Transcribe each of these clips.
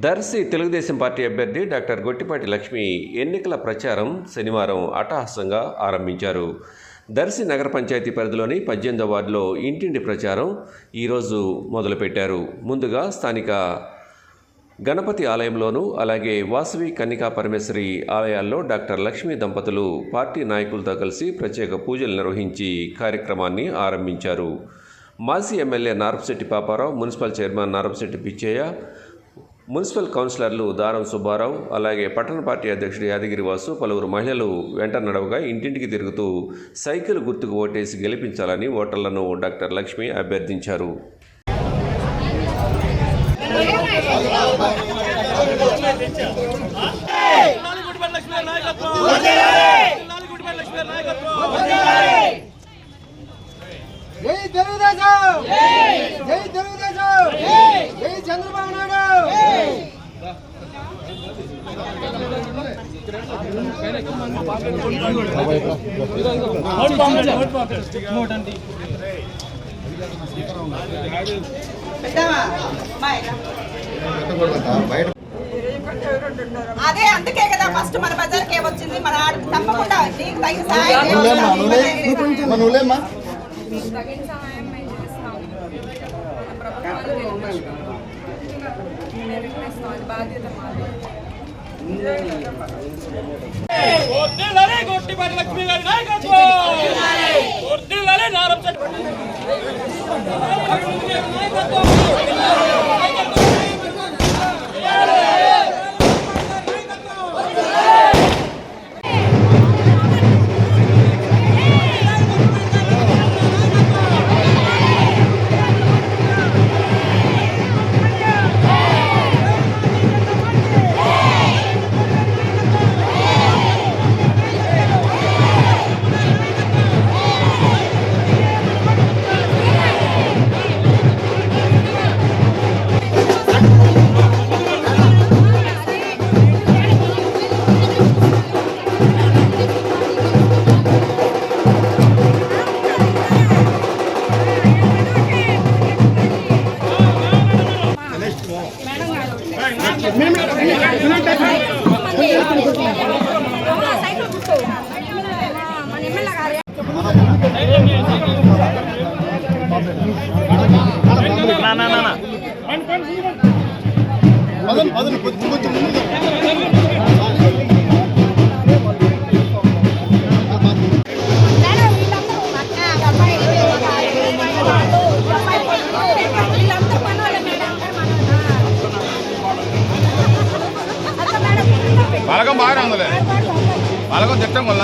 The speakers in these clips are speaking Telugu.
Darsi Telugu Desam party అభ్యర్థి డాక్టర్ గొట్టిపాటి లక్ష్మి ఎన్నికల ప్రచారం శనివారం అట్టహాసంగా ఆరంభించారు. దర్శి నగర పంచాయతీ పరిధిలోని పద్దెనిమిదో వార్డులో ఇంటింటి ప్రచారం ఈరోజు మొదలుపెట్టారు. ముందుగా స్థానిక గణపతి ఆలయంలోనూ అలాగే వాసవి కన్నికా పరమేశ్వరి ఆలయాల్లో డాక్టర్ లక్ష్మీ దంపతులు పార్టీ నాయకులతో కలిసి ప్రత్యేక పూజలు నిర్వహించి కార్యక్రమాన్ని ఆరంభించారు. మాజీ MLA Narapasetti Paparao municipal chairman Narapasetti Pichaiah municipal కౌన్సిలర్లు దారం సుబ్బారావు అలాగే పట్టణ పార్టీ అధ్యక్షుడు యాదగిరి వాసు పలువురు మహిళలు వెంట నడవగా ఇంటింటికి తిరుగుతూ సైకిల్ గుర్తుకు ఓటేసి గెలిపించాలని ఓటర్లను డాక్టర్ లక్ష్మి అభ్యర్థించారు జై తెలుగుదేశం జై తెలుగుదేశం జై చంద్రబాబు నాయుడు! అదే అందుకే కదా ఫస్ట్ మన బజార్కే వచ్చింది మన తప్పకుండా నీకు తగిన సహాయం నిర్ణయిస్తాం అది బాధ్యత మాది. నాయకత్వం వర్ధిల్లాలి నారం మన ఎమ్మెల్యే గారు పదం పదం కొంచెం కొంచెం పలకం బాగానే ఉందిలే పలకం తిట్టం వల్ల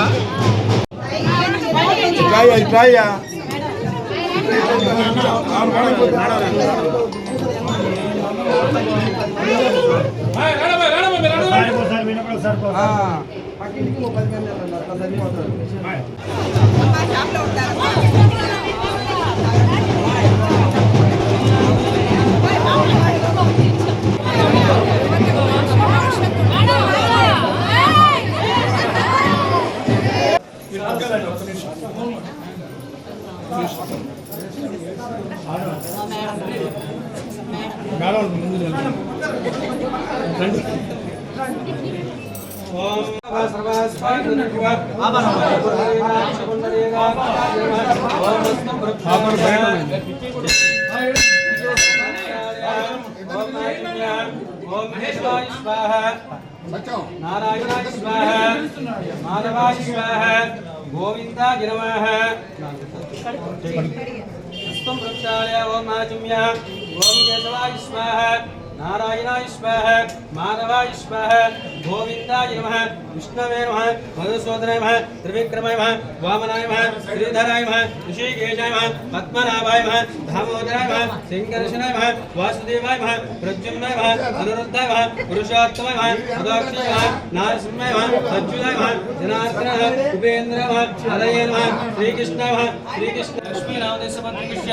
షాప్లో ఉంటారు ఓం మహేశ్వరాయ స్వాహ నారాయణాయ స్వాహ మాధవాయ స్వాహ గోవిందాయ నమః वृक्षालय ओम आचम्या ओम केशवाय स्मः नारायणाय स्मः माधवाय स्मः गोविन्दाय नमः, विष्णवे नमः मधुसूदनाय नमः त्रिविक्रमाय नमः, वामनाय नमः, श्रीधराय नमः, ऋषिकेशाय नमः, पद्मनाभाय नमः, दामोदराय श्रीकृष्ण लक्ष्मीनामदेशपत्रकृष्य